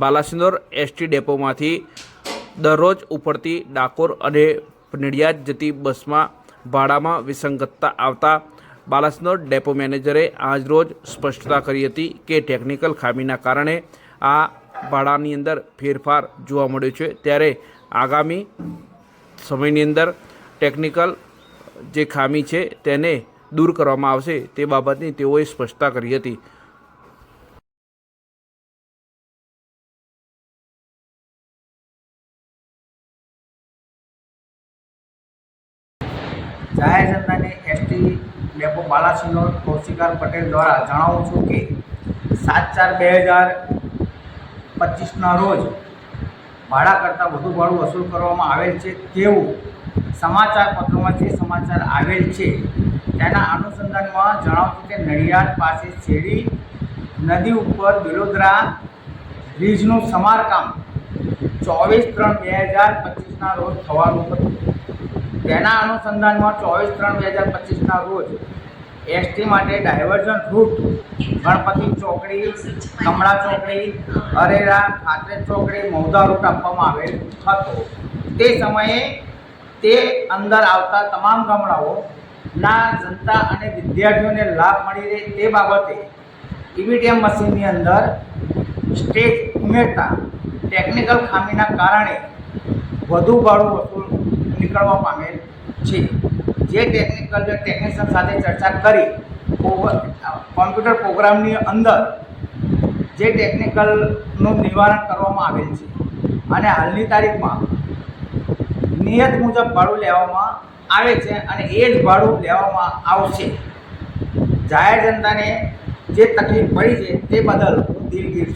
Balasinor ST ડેપોમાંથી દરરોજ ઉપડતી ડાકોર અને નડિયાદ જતી બસમાં ભાડામાં વિસંગતતા આવતા બાલાસિનોર ડેપો મેનેજરે આજરોજ સ્પષ્ટતા કરી હતી કે ટેકનિકલ ખામીના કારણે આ ભાડાની અંદર ફેરફાર જોવા મળ્યો છે. ત્યારે આગામી સમયની અંદર ટેકનિકલ જે ખામી છે તેને દૂર કરવામાં આવશે તે બાબતની તેઓએ સ્પષ્ટતા કરી હતી. જાહેર જનતાને એસટી ડેપો બાલાસિનોર કૌશિકાર પટેલ દ્વારા જણાવું છું કે સાત ચાર બે હજાર પચીસના રોજ ભાડા કરતાં વધુ ભાડું વસૂલ કરવામાં આવેલ છે તેવું સમાચાર પત્રોમાં જે સમાચાર આવેલ છે તેના અનુસંધાનમાં જણાવું કે નડિયાદ પાસે શેરી નદી ઉપર બિલોદરા બ્રિજનું સમારકામ ચોવીસ ત્રણ બે હજાર પચીસના રોજ થવાનું હતું. તેના અનુસંધાનમાં ચોવીસ ત્રણ બે હજાર પચીસના રોજ એસટી માટે ડાયવર્ઝન રૂટ, ગણપતિ ચોકડી, કમળા ચોકડી, અરેરા ખાતરે ચોકડી મૌદા રૂટ આપવામાં આવેલ હતો. તે સમયે તે અંદર આવતા તમામ ગામડાઓના જનતા અને વિદ્યાર્થીઓને લાભ મળી રહે તે બાબતે ઈવીટીએમ મશીનની અંદર સ્ટેજ ઉમેરતા ટેકનિકલ ખામીના કારણે વધુ ભાડું વસૂલ નીકળવા પામેલ છે. જે ટેકનિકલ ટેકનિશિયન સાથે ચર્ચા કરી કોમ્પ્યુટર પ્રોગ્રામની અંદર જે ટેકનિકલનું નિવારણ કરવામાં આવેલ છે. અને હાલની તારીખમાં નિયત મુજબ ભાડું લેવામાં આવે છે અને એ જ ભાડું લેવામાં આવશે. જાહેર જનતાને જે તકલીફ પડી છે તે બદલ હું દિલગીર છું.